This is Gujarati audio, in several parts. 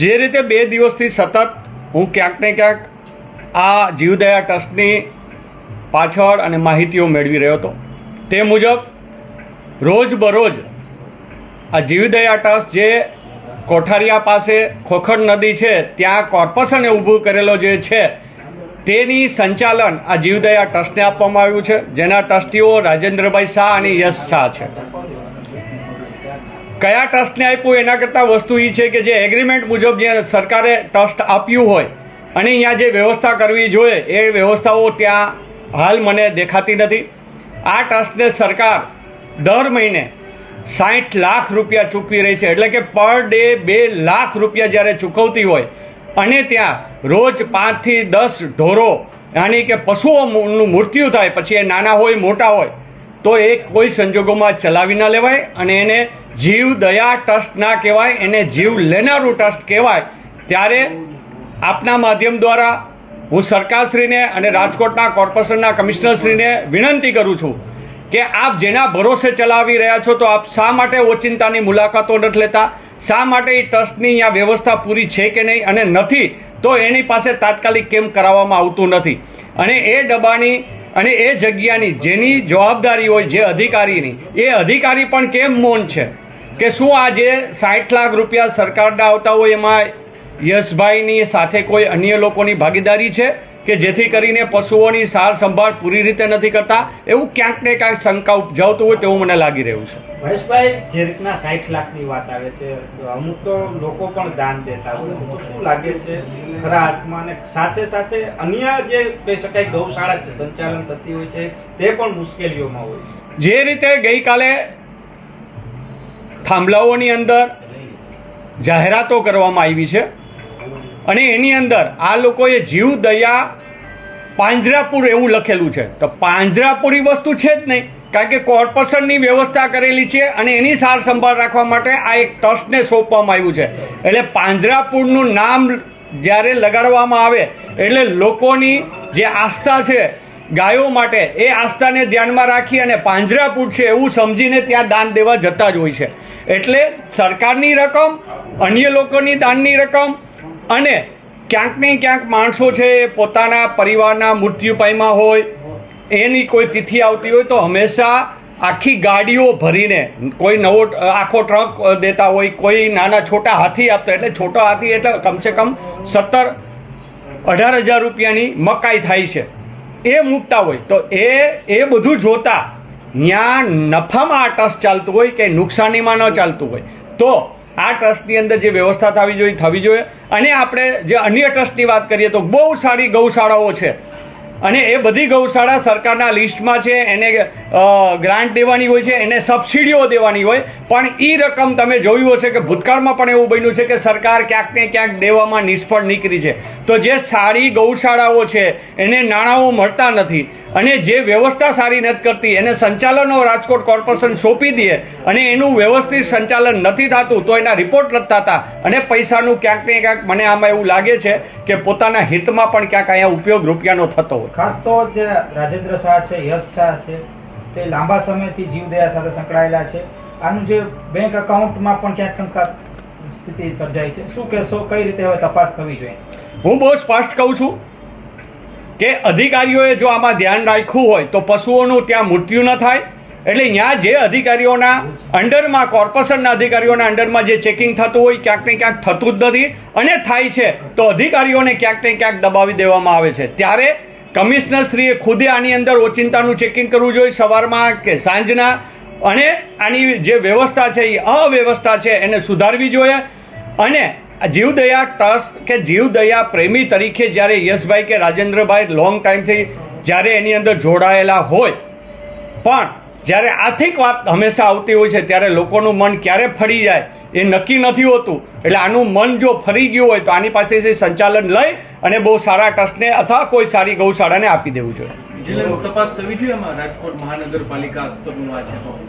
જે રીતે બે દિવસથી સતત હું ક્યાંક ને ક્યાંક આ જીવદયા ટ્રસ્ટની પાછળ અને માહિતીઓ મેળવી રહ્યો હતો. તે મુજબ, રોજબરોજ આ જીવદયા ટ્રસ્ટ જે કોઠારિયા પાસે ખોખર નદી છે, ત્યાં કોર્પોરેશને ઊભું કરેલો જે છે, તેની સંચાલન આ જીવદયા ટ્રસ્ટને આપવામાં આવ્યું છે, જેના ટ્રસ્ટીઓ રાજેન્દ્રભાઈ શાહ અને યશ શાહ છે. કયા ટ્રસ્ટને આપ્યું એના કરતાં વસ્તુ એ છે કે જે એગ્રીમેન્ટ મુજબ જે સરકારે ટ્રસ્ટ આપ્યું હોય અને અહીંયા જે વ્યવસ્થા કરવી જોઈએ, એ વ્યવસ્થાઓ ત્યાં હાલ મને દેખાતી નથી. આ ટ્રસ્ટને સરકાર દર મહિને સાઠ લાખ રૂપિયા ચૂકવી રહી છે. એટલે કે પર ડે બે લાખ રૂપિયા જ્યારે ચૂકવતી હોય અને ત્યાં રોજ પાંચથી દસ ઢોરો, યાની કે પશુઓનું મૃત્યુ થાય, પછી એ નાના હોય, મોટા હોય તો એ કોઈ સંજોગોમાં ચલાવી ના લેવાય અને એને જીવ દયા ટ્રસ્ટ ના કહેવાય, એને જીવ લેનારું ટ્રસ્ટ કહેવાય, ત્યારે આપના માધ્યમ દ્વારા હું સરકારશ્રીને અને રાજકોટના કોર્પોરેશનના કમિશનરશ્રીને વિનંતી કરું છું કે આપ જેના ભરોસે ચલાવી રહ્યા છો તો આપ શા માટે ઓચિંતાની મુલાકાતો નથી લેતા? શા માટે એ ટ્રસ્ટની અહીંયા વ્યવસ્થા પૂરી છે કે નહીં અને નથી? તો એની પાસે તાત્કાલિક કેમ કરાવવામાં આવતું નથી? અને એ ડબ્બાની અને એ જગ્યાની જેની જવાબદારી હોય, જે અધિકારીની, એ અધિકારી પણ કેમ મૌન છે? કે શું આ જે સાઠ લાખ રૂપિયા સરકારના આવતા હોય એમાં યશભાઈની સાથે કોઈ અન્ય લોકોની ભાગીદારી છે કે જેથી કરીને પશુઓની સાર સંભાળ પૂરી રીતે નથી કરતા? એવું ક્યાંક ને ક્યાંક શંકા ઉપજાવતું હોય તેવું મને લાગી રહ્યું છે. મહેશભાઈ જે રીતના સાઠ લાખની વાત આવે છે અમુક તો લોકો પણ દાન દેતા હોય તો શું લાગે છે ખરા અર્થમાં? અને સાથે સાથે અન્ય જે કહી શકાય ગૌશાળા છે સંચાલન થતી હોય છે તે પણ મુશ્કેલીઓમાં હોય છે. જે રીતે ગઈકાલે થાંભલાઓની અંદર જાહેરાતો કરવામાં આવી છે અને એની અંદર આ લોકોએ જીવ, દયા, પાંજરાપુર એવું લખેલું છે. તો પાંજરાપુરી વસ્તુ છે જ નહીં, કારણ કે કોર્પોરેશનની વ્યવસ્થા કરેલી છે અને એની સાર સંભાળ રાખવા માટે આ એક ટ્રસ્ટને સોંપવામાં આવ્યું છે. એટલે પાંજરાપુરનું નામ જ્યારે લગાડવામાં આવે, એટલે લોકોની જે આસ્થા છે, ગાયો માટે, એ આસ્થાને ધ્યાનમાં રાખી અને પાંજરાપુર છે એવું સમજીને ત્યાં દાન દેવા જતા જ હોય છે. એટલે સરકારની રકમ, અન્ય લોકોની દાનની રકમ અને ક્યાંક ને ક્યાંક માણસો છે એ પોતાના પરિવારના મૃત્યુ પામ્યા હોય, એની કોઈ તિથિ આવતી હોય તો હંમેશા આખી ગાડીઓ ભરીને, કોઈ નવો આખો ટ્રક દેતા હોય, કોઈ નાના છોટા હાથી આપતા એટલે છોટો હાથી એટલે કમસે કમ સત્તર, અઢાર હજાર રૂપિયાની મકાઈ થાય છે. એ મૂકતા હોય તો એ એ બધું જોતા ત્યાં નફામાં આ ટસ ચાલતું હોય કે નુકસાનીમાં ન ચાલતું હોય. તો આ ટ્રસ્ટની અંદર જે વ્યવસ્થા થવી જોઈએ થવી જોઈએ. અને આપણે જે અન્ય ટ્રસ્ટની વાત કરીએ તો બહુ સારી ગૌશાળાઓ છે. અને એ બધી ગૌશાળા સરકારના લિસ્ટમાં છે, એને ગ્રાન્ટ દેવાની હોય છે, એને સબસિડીઓ દેવાની હોય, પણ એ રકમ તમે જોયું હશે કે ભૂતકાળમાં પણ એવું બન્યું છે કે સરકાર ક્યાંક ને ક્યાંક દેવામાં નિષ્ફળ નીકળી છે. તો જે સારી ગૌશાળાઓ છે, એને નાણાંઓ મળતા નથી. અને જે વ્યવસ્થા સારી નથી કરતી, એને સંચાલનો રાજકોટ કોર્પોરેશન સોંપી દે અને એનું વ્યવસ્થિત સંચાલન નથી થતું, તો એના રિપોર્ટ લખતા હતા અને પૈસાનું ક્યાંક ને ક્યાંક મને આમાં એવું લાગે છે કે પોતાના હિતમાં પણ ક્યાંક અહીંયા ઉપયોગ રૂપિયાનો થતો હોય. ખાસ તો જે રાજેન્દ્ર શાહ છે, યશ શાહ છે, તે લાંબા સમયથી જીવદયા સાથે સંકળાયેલા છે. આનું જે બેંક એકાઉન્ટમાં પણ ક્યાંક શંકા સ્થિતિ સર્જાઈ છે. શું કહેશો, કઈ રીતે હવે તપાસ થવી જોઈએ? હું બહુ સ્પષ્ટ કહું છું કે અધિકારીઓએ જો આમાં ધ્યાન રાખ્યું હોય તો પશુઓનું ત્યાં મૃત્યુ ન થાય. એટલે ત્યાં જે અધિકારીઓના અંડરમાં, કોર્પોરેશનના અધિકારીઓના અંડરમાં જે ચેકિંગ થતું હોય, ક્યાંક ને ક્યાંક થતું જ નથી. અને થાય છે તો અધિકારીઓને ક્યાંક ને ક્યાંક દબાવી દેવામાં આવે છે. ત્યારે કમિશનરશ્રીએ ખુદે આની અંદર ઓચિંતાનું ચેકિંગ કરવું જોઈએ સવારમાં કે સાંજના. અને આની જે વ્યવસ્થા છે એ અવ્યવસ્થા છે, એને સુધારવી જોઈએ. અને જીવદયા ટ્રસ્ટ કે જીવદયા પ્રેમી તરીકે જ્યારે યશભાઈ કે રાજેન્દ્રભાઈ લોંગ ટાઈમથી જ્યારે એની અંદર જોડાયેલા હોય. પણ જ્યારે આર્થિક વાત હંમેશા આવતી હોય છે ત્યારે લોકોનું મન ક્યારે ફરી જાય એ નક્કી નથી હોતું. એટલે આનું મન જો ફરી ગયું હોય તો આની પાસેથી સંચાલન લઈ અને બહુ સારા ટ્રસ્ટને અથવા કોઈ સારી ગૌશાળાને આપી દેવું જોઈએ.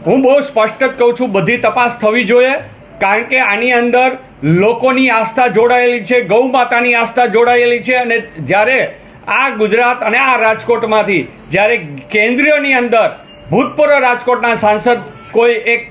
હું બહુ સ્પષ્ટ જ કહું છું બધી તપાસ થવી જોઈએ કારણ કે આની અંદર લોકોની આસ્થા જોડાયેલી છે ગૌ માતાની આસ્થા જોડાયેલી છે અને જ્યારે આ ગુજરાત અને આ રાજકોટમાંથી જ્યારે કેન્દ્રીયની અંદર ભૂતપૂર્વ રાજકોટના સાંસદ કોઈ એક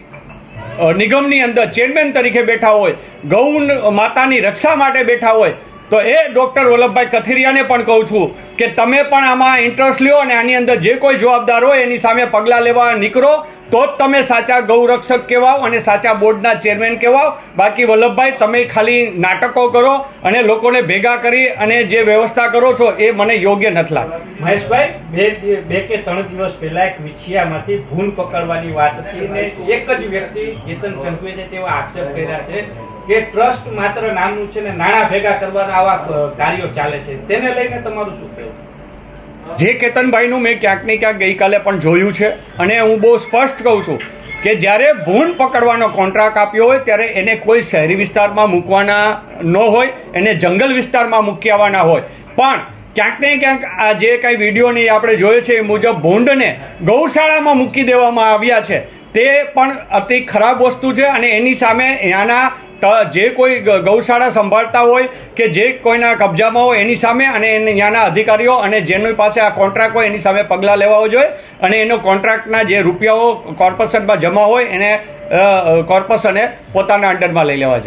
નિગમની અંદર ચેરમેન તરીકે બેઠા હોય ગૌ માતાની રક્ષા માટે બેઠા હોય, તો એ ડૉક્ટર વલ્લભભાઈ કથિરિયાને પણ કહું છું કે તમે પણ આમાં ઇન્ટરેસ્ટ લ્યો અને આની અંદર જે કોઈ જવાબદાર હોય એની સામે પગલાં લેવા નીકળો, તો જ તમે સાચા ગૌરક્ષક કહેવાઓ અને સાચા બોર્ડના ચેરમેન કહેવાઓ. બાકી વલ્લભભાઈ, તમે ખાલી નાટકો કરો અને લોકોને ભેગા કરી અને જે વ્યવસ્થા કરો છો એ મને યોગ્ય નથી લાગતી. મહેશભાઈ, બે બે કે ત્રણ દિવસ પહેલા એક વિછિયામાંથી ભૂલ પકડવાની વાત હતી અને એક જ વ્યક્તિ કેતન સંઘવીએ છે તેવા આક્ષેપ કર્યા છે કે ટ્રસ્ટ માત્ર નામનું છે ને નાણાં ભેગા કરવાના આવા કાર્યો ચાલે છે. તેને લઈને તમારું શું કહેવું? જે કેતનભાઈનું મેં ક્યાંક ને ક્યાંક ગઈકાલે પણ જોયું છે અને હું બહુ સ્પષ્ટ કહું છું કે જ્યારે ભૂન પકડવાનો કોન્ટ્રાક્ટ આપ્યો હોય, ત્યારે એને કોઈ શહેરી વિસ્તારમાં મૂકવાના ન હોય, એને જંગલ વિસ્તારમાં મૂકી આવવાના હોય. પણ ક્યાંક ને ક્યાંક આ જે કાંઈ વિડીયોની આપણે જોયો છે, એ મુજબ ભૂંડને ગૌશાળામાં મૂકી દેવામાં આવ્યા છે. તે પણ અતિ ખરાબ વસ્તુ છે અને એની સામે ત- જે કોઈ ગૌશાળા સંભાળતા હોય કે જે કોઈના કબજામાં હોય એની સામે અને ત્યાંના અધિકારીઓ અને જેની પાસે આ કોન્ટ્રાક્ટ હોય એની સામે પગલાં લેવા જોઈએ અને એનો કોન્ટ્રાક્ટના જે રૂપિયાઓ કોર્પોરેશનમાં જમા હોય એને કોર્પોરેશને પોતાના અંડરમાં લઈ લેવા જોઈએ.